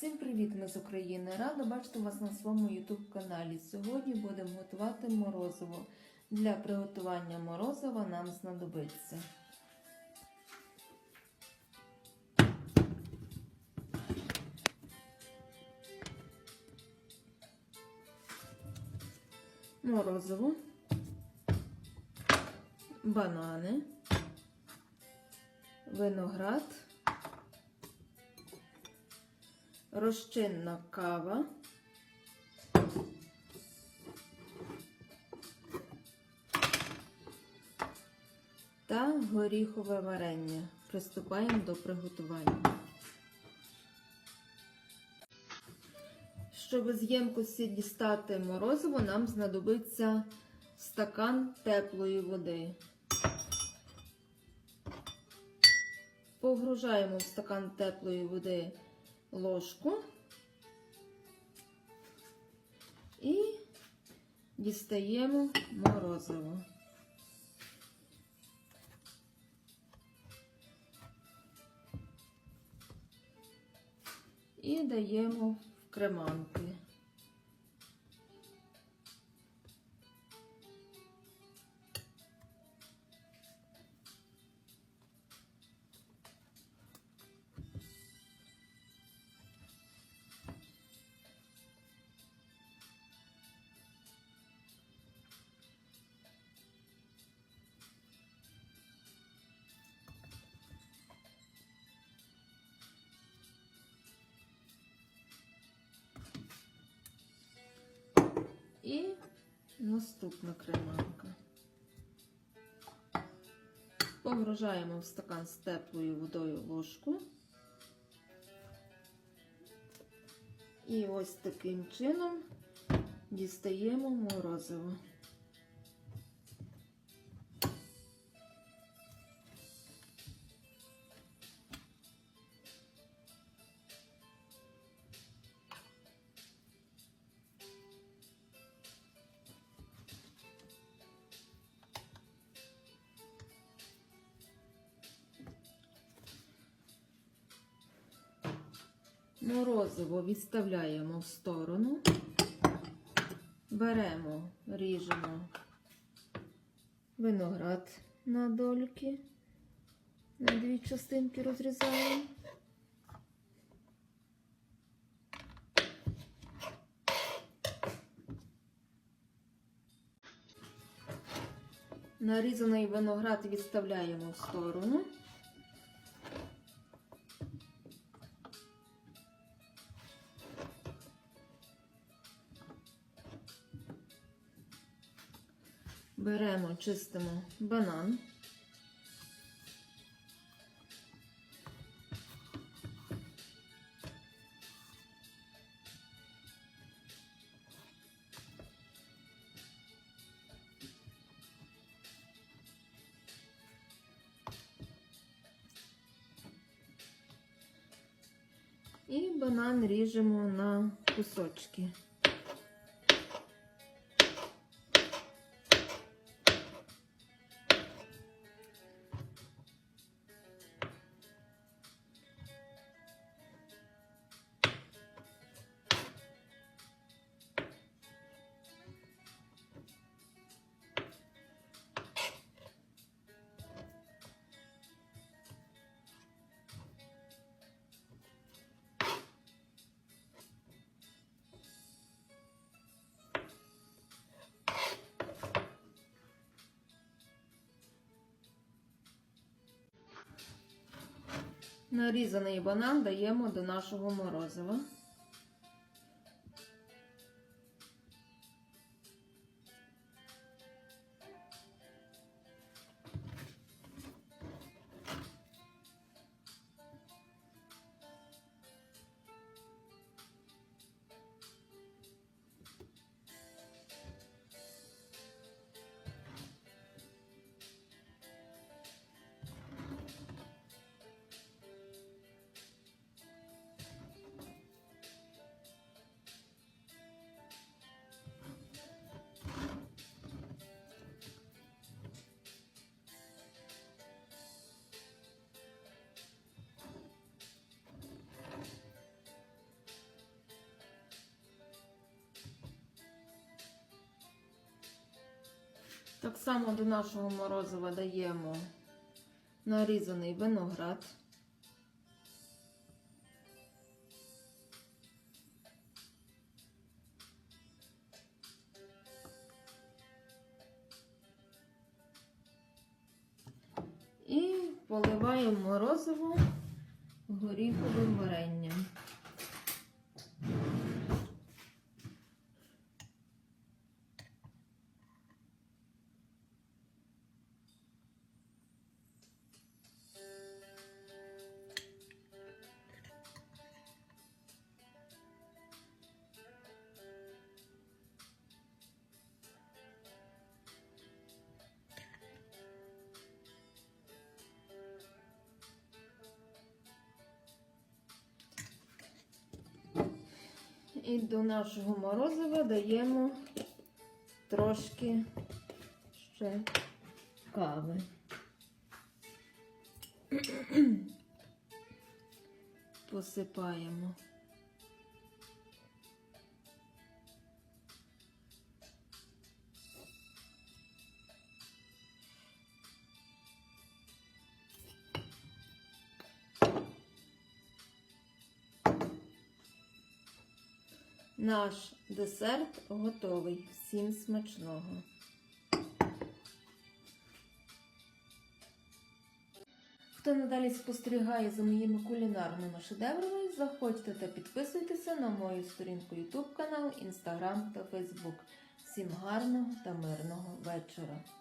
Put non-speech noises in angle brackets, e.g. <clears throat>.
Всім привіт, ми з України! Рада бачити вас на своєму YouTube каналі. Сьогодні будемо готувати морозиво. Для приготування морозива нам знадобиться морозиво, банани, виноград. Розчинна кава, та горіхове варення. Приступаємо до приготування. Щоб з ємкості дістати морозиво, нам знадобиться стакан теплої води. Погружаємо в стакан теплої води ложку і дістаємо морозиво. І даємо в креманки. І наступна креманка. Погружаємо в стакан з теплою водою ложку. І ось таким чином дістаємо морозиво. Морозиво відставляємо в сторону, беремо, ріжемо виноград на дольки, на дві частинки розрізаємо. Нарізаний виноград відставляємо в сторону. Беремо, чистимо банан. І банан ріжемо на кусочки. Нарізаний банан даємо до нашого морозива. Так само до нашого морозива даємо нарізаний виноград. І поливаємо морозиво горіховим варенням. І до нашого морозива даємо трошки ще кави. <clears throat> Посипаємо. Наш десерт готовий. Всім смачного. Хто надалі спостерігає за моїми кулінарними шедеврами, заходьте та підписуйтеся на мою сторінку YouTube канал, Instagram та Facebook. Всім гарного та мирного вечора!